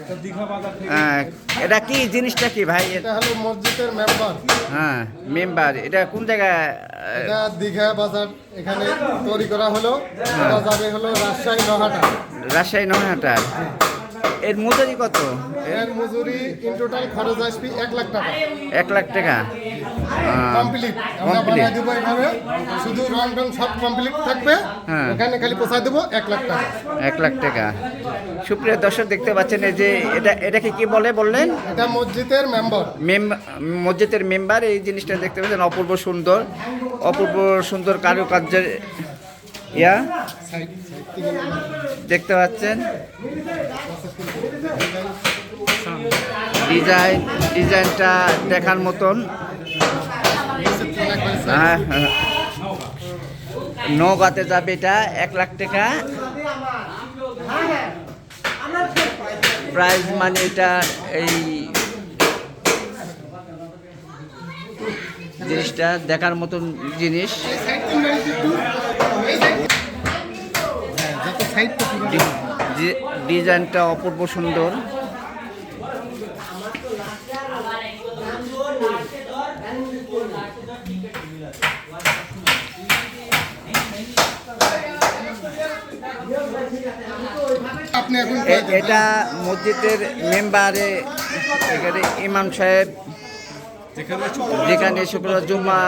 আহ, এটা কি জিনিসটা কি ভাই? এটা হলো মসজিদের মেম্বার। হ্যাঁ মেম্বার। এটা কোন জায়গায়? এটা দীঘা বাজার এখানে তৈরি করা হলো। এটা যাবে হলো রাজশাহী নহাটা। রাজশাহী নহাটা। এর মজুরি কত? এর মজুরি ইন টোটাল খরচ আসবে এক লাখ টাকা। এক লাখ টাকা। কমপ্লিট। আমরা complete। দেবো এভাবে শুধু রং টং সব কমপ্লিট থাকবে। হ্যাঁ। খালি পোষায় দেবো এক লাখ টাকা। এক লাখ টাকা। সুপ্রিয় দর্শক দেখতে পাচ্ছেন এই যে এটা এটাকে কি বলে বললেন? এটা মসজিদের মেম্বার। মেম মসজিদের মেম্বার এই জিনিসটা দেখতে পাচ্ছেন অপূর্ব সুন্দর। অপূর্ব সুন্দর কারুকার্যের ইয়া। দেখতে পাচ্ছেন। ডিজাইন ডিজাইনটা দেখার মতন। নৌকাতে যাবে এটা এক লাখ টাকা। প্রাইস মানে এটা এই জিনিসটা, দেখার মতন জিনিস। ডিজাইনটা অপূর্ব সুন্দর। এটা মসজিদের মেম্বারে এখানে ইমাম সাহেব, যেখানে শুক্রবার জুম্মা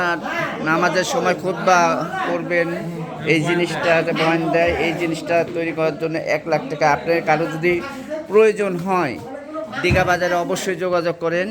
নামাজের সময় খুতবা করবেন, এই জিনিসটা বয়ান দেয়, এই জিনিসটা তৈরি করার জন্য এক লাখ টাকা। আপনার কারও যদি প্রয়োজন হয়, দীঘা বাজারে অবশ্যই যোগাযোগ করেন।